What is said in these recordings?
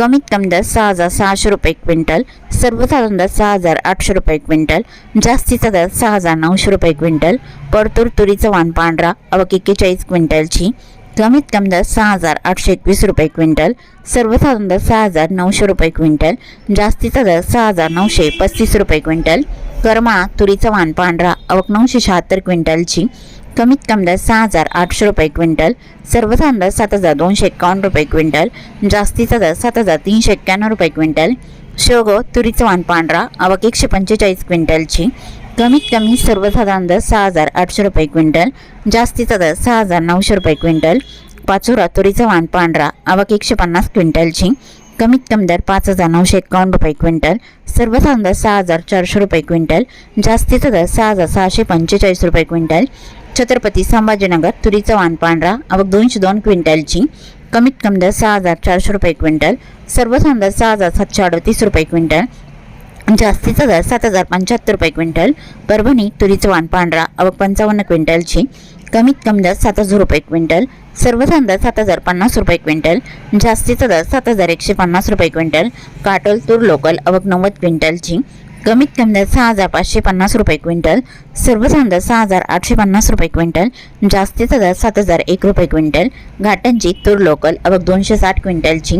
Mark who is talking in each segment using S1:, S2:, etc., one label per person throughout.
S1: कमीत कमी दर सहा हजार सहाशे रुपये क्विंटल सर्वसाधारण दर सहा हजार आठशे रुपये क्विंटल जास्तीचा दर सहा हजार नऊशे रुपये क्विंटल परतूर तुरीचं वाण पांढरा अवक एक्केचाळीस क्विंटलची. कमीत कमी दर सहा हजार आठशे एकवीस रुपये क्विंटल सर्वसाधारण दर सहा हजार नऊशे रुपये क्विंटल जास्तीचा दर सहा हजार नऊशे पस्तीस रुपये क्विंटल करमाळा तुरीचं वाण पांढरा अवक नऊशे शहात्तर क्विंटलची. कमीत कमी दर सहा हजार आठशे रुपये क्विंटल सर्वसाधारण दर सात हजार दोनशे एकावन्न रुपये क्विंटल जास्तीचा दर सात हजार तीनशे एक्क्याण्णव रुपये क्विंटल शेवगो तुरीचं वाण पांढरा अवक एकशे पंचेचाळीस क्विंटलची कमीत कमी सर्वसाधारण दर सहा हजार आठशे रुपये क्विंटल जास्तीचा दर सहा हजार नऊशे रुपये क्विंटल पाचोरा तुरीचं वाण पांढरा आवक एकशे पन्नास क्विंटलची कमीत कमी दर पाच हजार नऊशे एक्कावन्न रुपये क्विंटल सर्वसाधारण दर सहा हजार चारशे रुपये क्विंटल जास्तीचा दर सहा हजार सहाशे पंचेचाळीस रुपये क्विंटल छत्रपती संभाजीनगर तुरीचं वाण पांढरा आवक दोनशे दोन क्विंटलची. कमीत कमी दर सहा हजार चारशे रुपये क्विंटल. सर्वसाधारण दर सहा हजार सातशे अडतीस रुपये क्विंटल. जास्तीचा दर सात हजार पंच्याहत्तर रुपये क्विंटल. परभणी तुरीचं वाण पांढरा अवक पंचावन्न क्विंटलची. कमीत कमी दर सात हजार रुपये क्विंटल. सर्वसाधारण दर सात हजार पन्नास रुपये क्विंटल. जास्तीचा दर सात हजार एकशे पन्नास रुपये क्विंटल. काटोल तूर लोकल अवक नव्वद क्विंटलची. कमीत कमी दर सहा हजार पाचशे पन्नास रुपये क्विंटल सर्वसाधारण दर सहा हजार आठशे पन्नास रुपये क्विंटल जास्तीचा दर सात हजार एक रुपये क्विंटल घाटांची तूर लोकल अवक दोनशे साठ क्विंटलची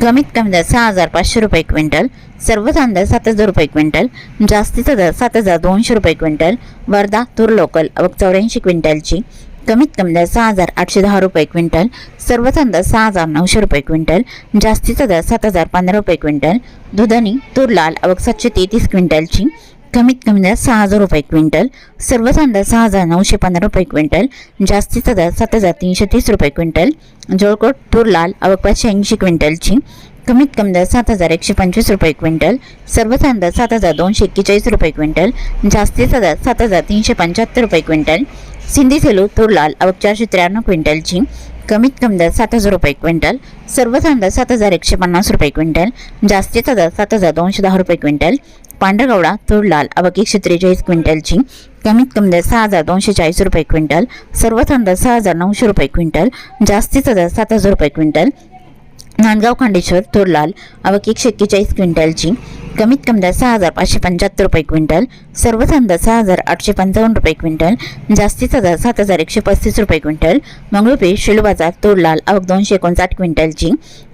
S1: कमीत कमी दर सहा हजार पाचशे रुपये क्विंटल सर्वसाधारण दर सात हजार रुपये क्विंटल जास्तीचा दर सात हजार दोनशे रुपये क्विंटल वर्धा तूर लोकल अवक चौऱ्याऐंशी क्विंटलची कमीत कमी दर सहा हजार आठशे दहा रुपये क्विंटल सर्वसाधारण दर सहा हजार नऊशे रुपये क्विंटल जास्तीचा दर सात हजार पंधरा रुपये क्विंटल दुधनी तूर लाल अवक सातशे तेहतीस क्विंटलची कमीत कमी दर सहा हजार रुपये क्विंटल सर्वसाधारण दर सहा हजार नऊशे पंधरा रुपये क्विंटल जास्तीचा दर सात हजार तीनशे तीस रुपये क्विंटल जोळकोट तूर लाल अवक पाचशे ऐंशी क्विंटलची कमीत कमी दर सात हजार एकशे पंचवीस रुपये क्विंटल सर्वसाधारण दर सात हजार दोनशे एक्केचाळीस रुपये क्विंटल जास्तीचा दर सात हजार तीनशे पंच्याहत्तर रुपये क्विंटल सिंधी सेलू तूर लाल अवक चारशे त्र्याण्णव क्विंटलची कमीत कमी दर सात हजार रुपये क्विंटल सर्वसाधारण दर सात हजार एकशे पन्नास रुपये क्विंटल जास्तीचा दर सात हजार दोनशे दहा रुपये क्विंटल पांढरगवडा तूर लाल अवक एकशे त्रेचाळीस क्विंटलची कमीत कमी दर सहा हजार दोनशे चाळीस रुपये क्विंटल सर्वसाधारण दर सहा हजार नऊशे रुपये क्विंटल जास्तीचा दर सात हजार रुपये क्विंटल नांदगाव खांडेश्वर थोरलाल अवक एकशे एक्केचाळीस क्विंटलची कमीत कमी दर सहा हजार पाचशे पंच्याहत्तर रुपये क्विंटल सर्वसाधारण दर सहा हजार आठशे पंचावन्न रुपये क्विंटल जास्तीचा दर सात हजार एकशे पस्तीस रुपये क्विंटल मंगळूरपेठ शेलू बाजार तोडलाल अवक दोनशे एकोणसाठ क्विंटलची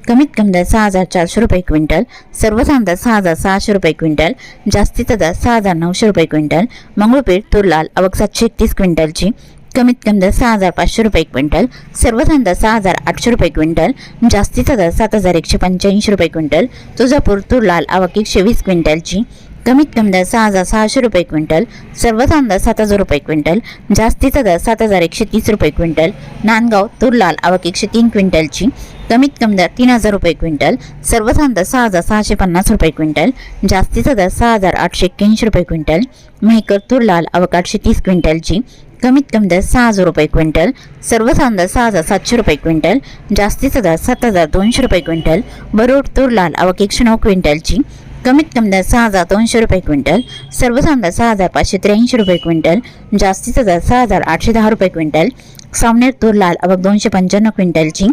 S1: कमीत कमी दर सहा हजार चारशे रुपये क्विंटल सर्वसाधारण दर सहा हजार सहाशे रुपये क्विंटल जास्तीचा दर सहा हजार नऊशे रुपये क्विंटल मंगळूरपेठ तोरलाल अवक सातशे एकतीस क्विंटलची कमीत कमी दर सहा हजार पाचशे रुपये क्विंटल सर्वसाधारण दर सहा हजार आठशे रुपये क्विंटल जास्तीचा दर सात हजार एकशे पंच्याऐंशी रुपये क्विंटल तुळजापूर तूर लाल आवक एकशे वीस क्विंटलची कमीत कमी दर सहा हजार सहाशे रुपये क्विंटल सर्वसाधारण दर सात हजार रुपये क्विंटल जास्तीचा दर सात हजार एकशे तीस रुपये क्विंटल नांदगाव तूर लाल आवक एकशे तीन क्विंटलची कमीत कमी दर तीन हजार रुपये क्विंटल सर्वसाधारण दर सहा हजार सहाशे पन्नास रुपये क्विंटल जास्तीचा दर सहा हजार आठशे एक्क्याऐंशी रुपये क्विंटल मेहकर तूर लाल आवक आठशे तीस क्विंटलची कमीत कमी दर सहा हजार रुपये क्विंटल सर्वसाधारण दर सहा हजार सातशे रुपये क्विंटल जास्तीचा दर सात हजार दोनशे रुपये क्विंटल बरोड तूर लाल आवक एकशे नऊ क्विंटलची कमीत कमी दर सहा हजार दोनशे रुपये क्विंटल सर्वसाधारण दर सहा हजार पाचशे त्र्याऐंशी रुपये क्विंटल जास्तीचा दर सहा हजार आठशे दहा रुपये क्विंटल सावनेर तूर लाल आवक दोनशे पंच्याण्णव क्विंटलची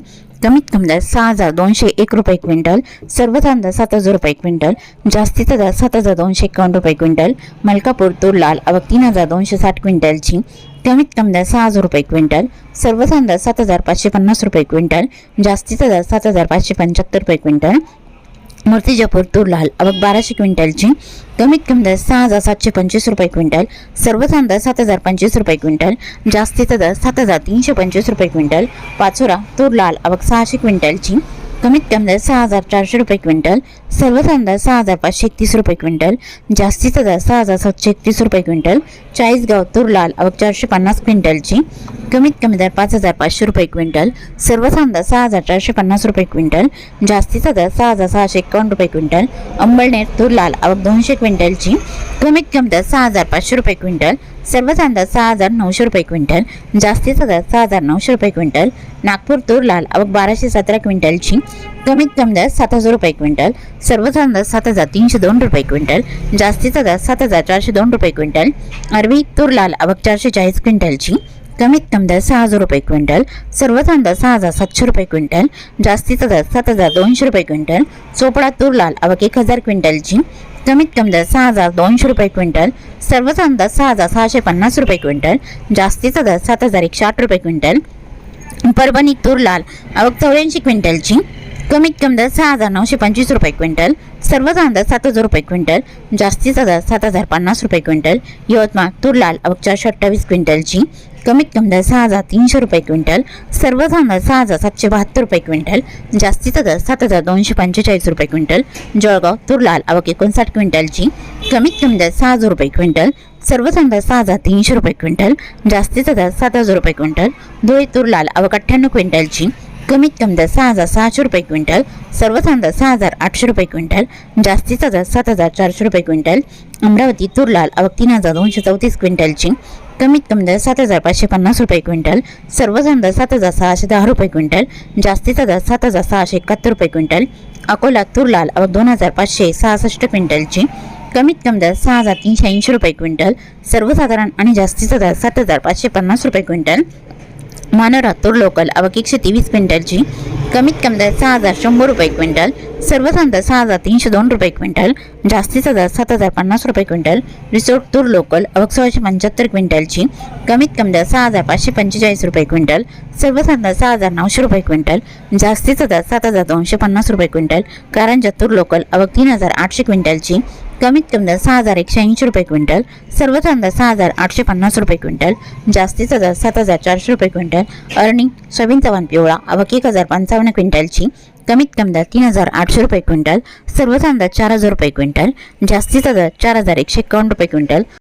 S1: कमीत कमी दर सहा हजार दोनशे एक रुपये क्विंटल सर्वसाधारण दर सात हजार रुपये क्विंटल जास्तीचा दर सात हजार दोनशे एकावन्न रुपये क्विंटल मलकापूर तूर लाल आवक तीन हजार दोनशे साठ क्विंटलची कमीत कमी दर सहा हजार रुपये क्विंटल सर्वसाधारण दर सात हजार पाचशे पन्नास रुपये क्विंटल जास्तीचा दर सात हजार पाचशे पंच्याहत्तर रुपये क्विंटल. मूर्तिजापूर तूर लाल अवक बाराशे क्विंटलची. कमीत कमी दर सहा हजार सातशे पंचवीस रुपये क्विंटल सर्वसाधारण दर सात हजार पंचवीस रुपये क्विंटल जास्तीचा दर सात हजार तीनशे पंचवीस रुपये क्विंटल. पाचोरा तूर लाल अवघ सहाशे क्विंटलची. कमीत कमी दर सहा हजार चारशे रुपये क्विंटल सर्वसाधारण दर सहा हजार पाचशे एकतीस रुपये क्विंटल जास्तीचा दर सहा हजार सातशे एकतीस रुपये क्विंटल चाळीसगाव तूर लाल आवक चारशे पन्नास क्विंटलची कमीत कमी दर पाच हजार पाचशे रुपये क्विंटल सर्वसाधारण दर सहा हजार चारशे पन्नास रुपये क्विंटल जास्तीचा दर सहा हजार सहाशे एकावन्न रुपये क्विंटल अंबळनेर तूर लाल आवक दोनशे क्विंटलची कमीत कमी दर सहा हजार पाचशे रुपये क्विंटल सर्वच अंदाज सहा हजार नऊशे रुपये क्विंटल जास्तीचा दर सहा हजार नऊशे रुपये क्विंटल नागपूर तूर लाल आवक बाराशे सतरा क्विंटलची कमीत कमी दर सात हजार रुपये क्विंटल सर्वच अंदाज सात हजार तीनशे दोन रुपये क्विंटल जास्तीचा दर सात हजार चारशे दोन रुपये क्विंटल अरवी तूर लाल आवक चारशे चाळीस क्विंटलची कमीत कमी दर सहा हजार रुपये क्विंटल सर्वसाधारण दर सहा हजार सातशे रुपये क्विंटल जास्तीचा दर सात हजार दोनशे रुपये क्विंटल चोपडा तूर लाल आवक एक हजार क्विंटलची कमीत कमी दर सहा हजार दोनशे रुपये क्विंटल सर्वसाधारण दर सहा हजार सहाशे पन्नास रुपये क्विंटल जास्तीचा दर सात हजार एकशे आठ रुपये क्विंटल परभणी तूर लाल आवक चौऱ्याऐंशी क्विंटलची कमीत कमी दर सहा हजार नऊशे पंचवीस रुपये क्विंटल सर्व कांदा सात हजार रुपये क्विंटल जास्तीचा दर सात हजार पन्नास रुपये क्विंटल यवतमाळ तूर लाल चारशे अठ्ठावीस क्विंटलची कमीत कमी दर सहा हजार तीनशे रुपये क्विंटल सर्व कांदा सहा हजार सातशे बहात्तर रुपये क्विंटल जास्तीचा दर सात हजार दोनशे पंचेचाळीस रुपये क्विंटल जळगाव तूर लाल आवक एकोणसाठ क्विंटलची कमीत कमी दर सहा हजार रुपये क्विंटल सर्व कांदा सहा हजार तीनशे रुपये क्विंटल जास्तीचा दर सात हजार रुपये क्विंटल धुळे तूर लाल आवक अठ्ठ्याण्णव क्विंटलची कमीत कमी दर सहा हजार सहाशे रुपये क्विंटल सर्वसाधारण दर सहा हजार आठशे रुपये क्विंटल जास्तीचा दर सात हजार चारशे रुपये क्विंटल अमरावती तूर लाल आवक तीन हजार दोनशे चौतीस क्विंटलची कमीत कमी दर सात हजार पाचशे पन्नास रुपये क्विंटल सर्वसाधारण दर सात हजार सहाशे दहा रुपये क्विंटल जास्तीचा दर सात हजार सहाशे एकाहत्तर रुपये क्विंटल अकोला तूर लाल आवक दोन हजार पाचशे सहासष्ट क्विंटलची कमीत कमी दर सहा हजार तीनशे ऐंशी रुपये क्विंटल सर्वसाधारण आणि जास्तीचा दर सात हजार पाचशे पन्नास रुपये क्विंटल मानोरा तूर लोकल आवक एकशे क्विंटल क्विंटलची. कमीत कमी दर सहा हजार शंभर रुपये क्विंटल. सर्वसाधारण दर सहा हजार तीनशे दोन रुपये क्विंटल जास्तीचा दर सात हजार पन्नास रुपये क्विंटल रिसोर्ट तूर लोकल अवघ सोळाशे पंच्याहत्तर क्विंटलची कमीत कमी दर सहा हजार पाचशे पंचेचाळीस रुपये क्विंटल सर्वसाधारण दर सहा हजार नऊशे रुपये क्विंटल जास्तीचा दर सात हजार दोनशे पन्नास रुपये क्विंटल कारंजा तूर लोकल अवघ तीन हजार आठशे क्विंटलची कमीत कमी दर सहा हजार एकशे ऐंशी रुपये क्विंटल सर्वसाधारण दर सहा हजार आठशे पन्नास रुपये क्विंटल जास्तीचा दर सात हजार चारशे रुपये क्विंटल अर्निंग सोयाबीन चव्हाण पिवळा अवक एक हजार पंचावन्न क्विंटलची कमीत कमी दर तीन हजार आठशे रुपये क्विंटल सर्वसाधारण दर चार हजार रुपये क्विंटल जास्तीचा दर चार हजार एकशे एकावन्न रुपये क्विंटल.